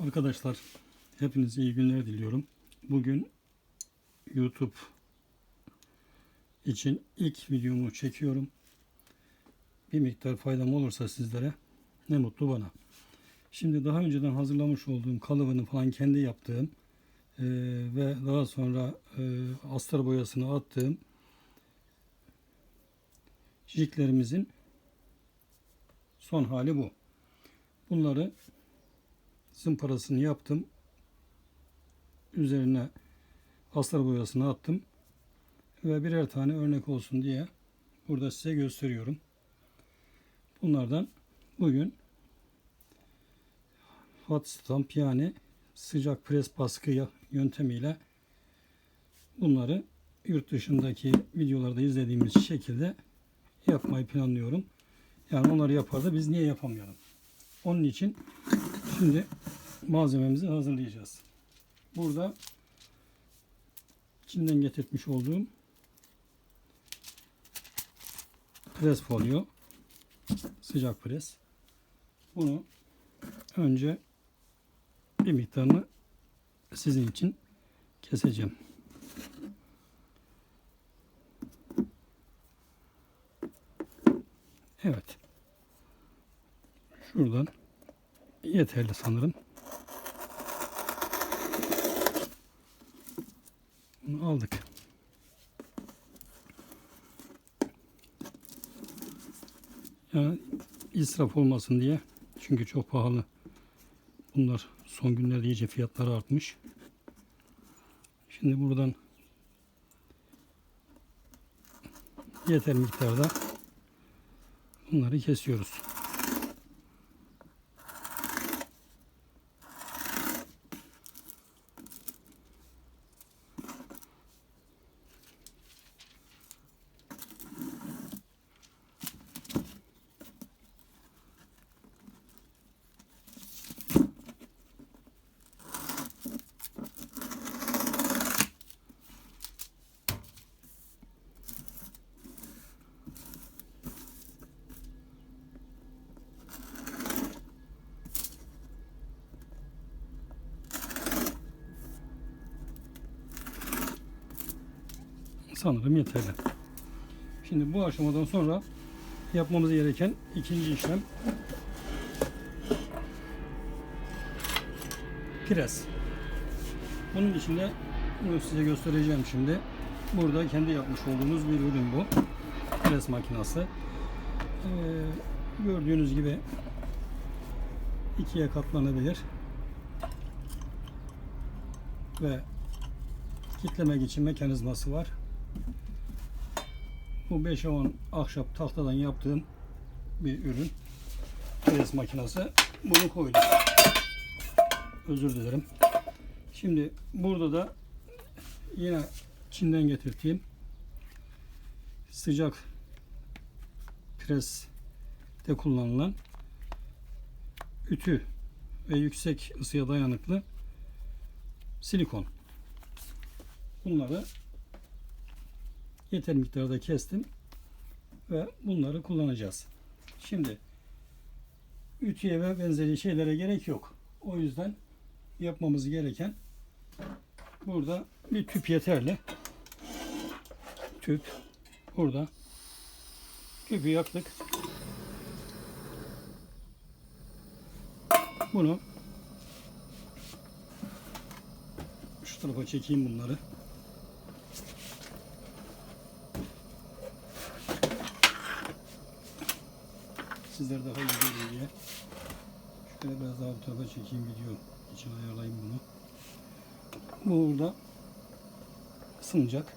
Arkadaşlar hepinize iyi günler diliyorum. Bugün YouTube için ilk videomu çekiyorum. Bir miktar faydam olursa sizlere ne mutlu bana. Şimdi daha önceden hazırlamış olduğum kalıbını falan kendi yaptığım eee, ve daha sonra eee astar boyasını attığım jiklerimizin son hali bu. Bunları zımparasını yaptım. Üzerine astar boyasını attım. Ve birer tane örnek olsun diye burada size gösteriyorum. Bunlardan bugün hot stamp yani sıcak pres baskı yöntemiyle bunları yurt dışındaki videolarda izlediğimiz şekilde yapmayı planlıyorum. Yani onları yapar da biz niye yapamayalım? Onun için Şimdi malzememizi hazırlayacağız. Burada Çin'den getirtmiş olduğum pres folyo sıcak pres. Bunu önce bir miktarını sizin için keseceğim. Evet. Şuradan yeterli sanırım. Bunu aldık. Yani israf olmasın diye. Çünkü çok pahalı. Bunlar son günlerde iyice fiyatları artmış. Şimdi buradan yeter miktarda bunları kesiyoruz. Sanırım yeterli. Şimdi bu aşamadan sonra yapmamız gereken ikinci işlem pres. Bunun içinde bunu size göstereceğim şimdi. Burada kendi yapmış olduğumuz bir ürün bu. Pres makinası. Ee, gördüğünüz gibi ikiye katlanabilir. Ve kitlemek için mekanizması var. Bu 5'e 10 ahşap tahtadan yaptığım bir ürün. Pres makinesi. Bunu koydum. Özür dilerim. Şimdi burada da yine Çin'den getirdiğim sıcak preste kullanılan ütü ve yüksek ısıya dayanıklı silikon. Bunları yeter miktarda kestim ve bunları kullanacağız. Şimdi ütüye ve benzeri şeylere gerek yok. O yüzden yapmamız gereken burada bir tüp yeterli. Tüp burada. Tüpü yaktık. Bunu şu tarafa çekeyim bunları. Sizler daha iyi görün diye. Şöyle biraz daha bu tarafa çekeyim video için ayarlayayım bunu. Bu burada ısınacak.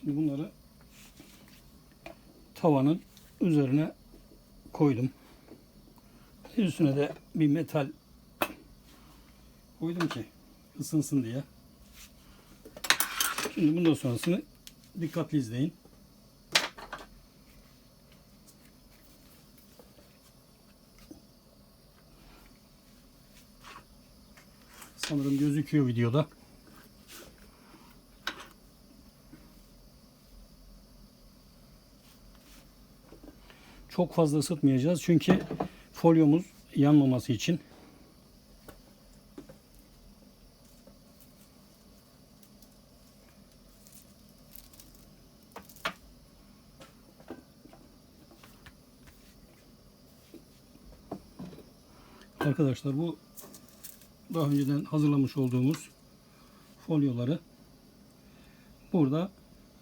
Şimdi bunları tavanın üzerine koydum. Üstüne de bir metal koydum ki ısınsın diye. Şimdi bundan sonrasını dikkatli izleyin. Sanırım gözüküyor videoda. Çok fazla ısıtmayacağız çünkü Folyomuz yanmaması için Arkadaşlar bu daha önceden hazırlamış olduğumuz folyoları burada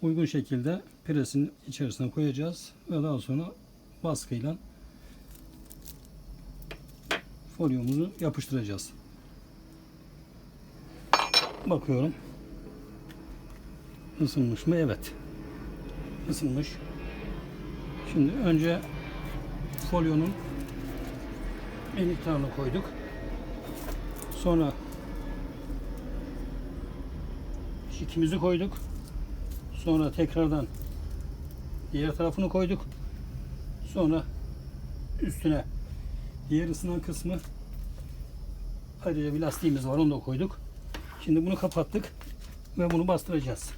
uygun şekilde presin içerisine koyacağız ve daha sonra baskıyla folyomuzu yapıştıracağız. Bakıyorum. Isınmış mı? Evet. Isınmış. Şimdi önce folyonun bir miktarını koyduk. Sonra şikimizi koyduk. Sonra tekrardan diğer tarafını koyduk. Sonra üstüne diğer ısınan kısmı ayrıca bir lastiğimiz var onu da koyduk. Şimdi bunu kapattık ve bunu bastıracağız.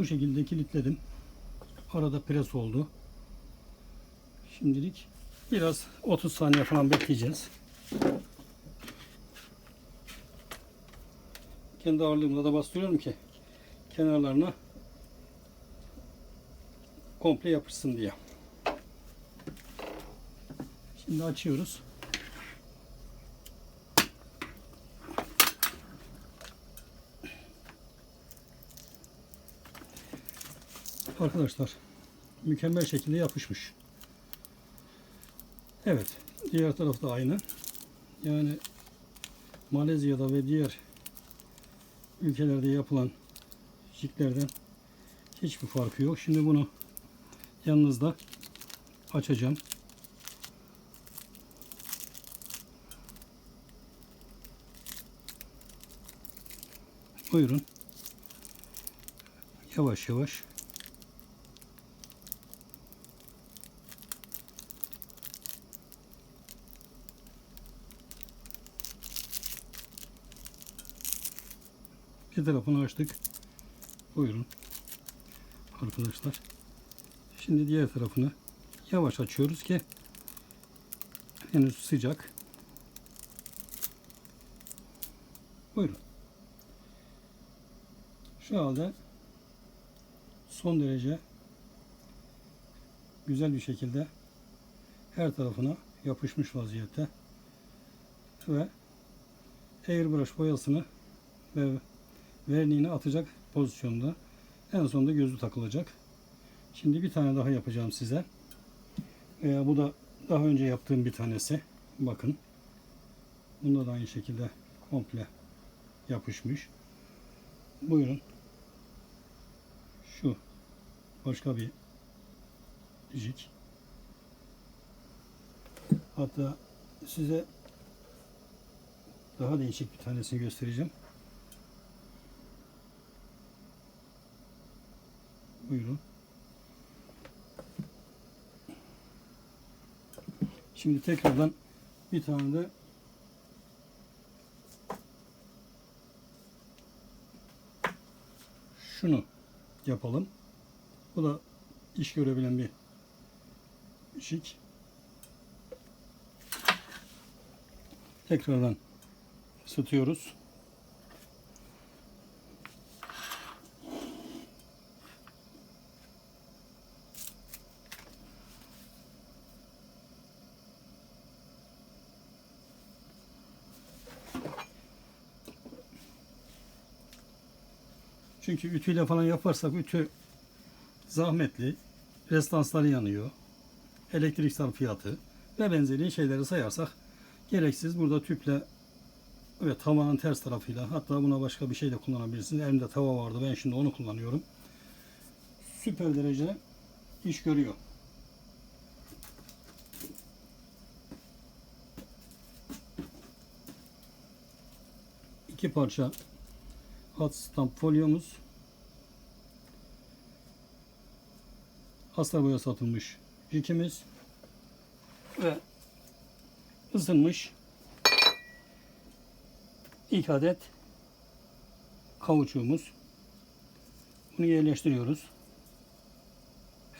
Bu şekilde kilitledim. Arada pres oldu. Şimdilik biraz 30 saniye falan bekleyeceğiz. Kendi ağırlığımla da bastırıyorum ki kenarlarına komple yapışsın diye. Şimdi açıyoruz. Arkadaşlar mükemmel şekilde yapışmış. Evet. Diğer taraf da aynı. Yani Malezya'da ve diğer ülkelerde yapılan jiklerden hiçbir farkı yok. Şimdi bunu yanınızda açacağım. Buyurun. Yavaş yavaş Bir tarafını açtık. Buyurun. Arkadaşlar. Şimdi diğer tarafını yavaş açıyoruz ki henüz sıcak. Buyurun. Şu halde son derece güzel bir şekilde her tarafına yapışmış vaziyette ve airbrush boyasını ve verniğini atacak pozisyonda. En sonunda gözü takılacak. Şimdi bir tane daha yapacağım size. Veya bu da daha önce yaptığım bir tanesi. Bakın. Bunda da aynı şekilde komple yapışmış. Buyurun. Şu başka bir jig. Hatta size daha değişik bir tanesini göstereceğim. Buyurun. Şimdi tekrardan bir tane de şunu yapalım. Bu da iş görebilen bir şik. Tekrardan ısıtıyoruz. Çünkü ütüyle falan yaparsak ütü zahmetli. Restansları yanıyor. Elektrik sarfiyatı ve benzeri şeyleri sayarsak gereksiz burada tüple ve tavanın ters tarafıyla hatta buna başka bir şey de kullanabilirsiniz. Elimde tava vardı ben şimdi onu kullanıyorum. Süper derece iş görüyor. iki parça hot stamp folyomuz. Astar boya satılmış jikimiz ve ısınmış ilk adet kavuçuğumuz. Bunu yerleştiriyoruz.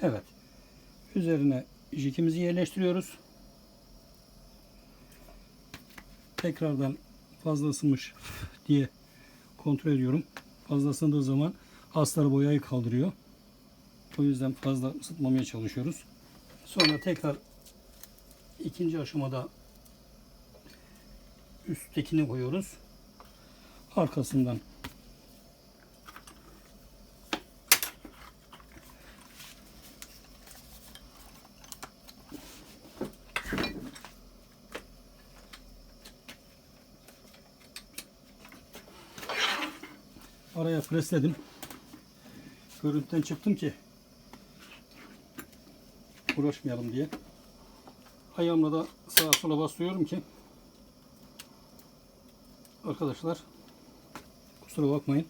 Evet. Üzerine jikimizi yerleştiriyoruz. Tekrardan fazla ısınmış diye kontrol ediyorum. Fazla ısındığı zaman astar boyayı kaldırıyor. O yüzden fazla ısıtmamaya çalışıyoruz. Sonra tekrar ikinci aşamada üsttekini koyuyoruz. Arkasından araya presledim. Görüntüden çıktım ki uğraşmayalım diye. Ayağımla da sağa sola bastırıyorum ki arkadaşlar kusura bakmayın.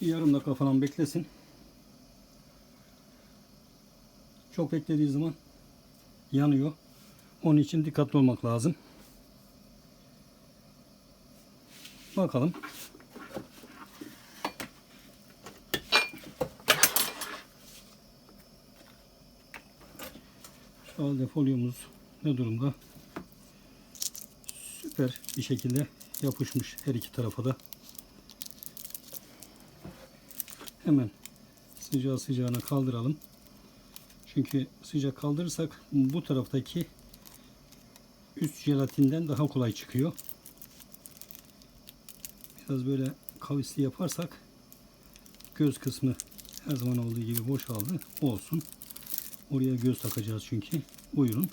Yarım dakika falan beklesin. Çok beklediği zaman yanıyor. Onun için dikkatli olmak lazım. Bakalım. Şu halde folyomuz ne durumda? Süper bir şekilde yapışmış her iki tarafa da. Hemen sıcağı sıcağına kaldıralım. Çünkü sıcak kaldırırsak bu taraftaki üst jelatinden daha kolay çıkıyor. Biraz böyle kavisli yaparsak göz kısmı her zaman olduğu gibi boşaldı. Olsun. Oraya göz takacağız çünkü. Buyurun.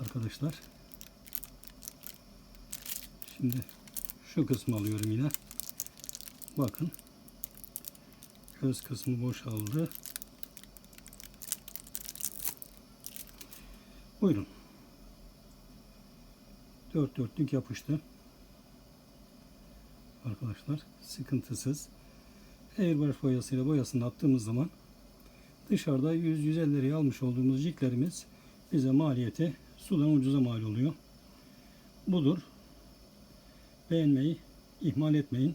Arkadaşlar. Şimdi şu kısmı alıyorum yine. Bakın. Göz kısmı boşaldı. Buyurun. Dört dörtlük yapıştı. Arkadaşlar sıkıntısız. Airbrush boyasıyla boyasını attığımız zaman dışarıda 100-150 liraya almış olduğumuz jiklerimiz bize maliyeti sudan ucuza mal oluyor. Budur. Beğenmeyi ihmal etmeyin.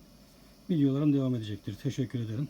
Videolarım devam edecektir. Teşekkür ederim.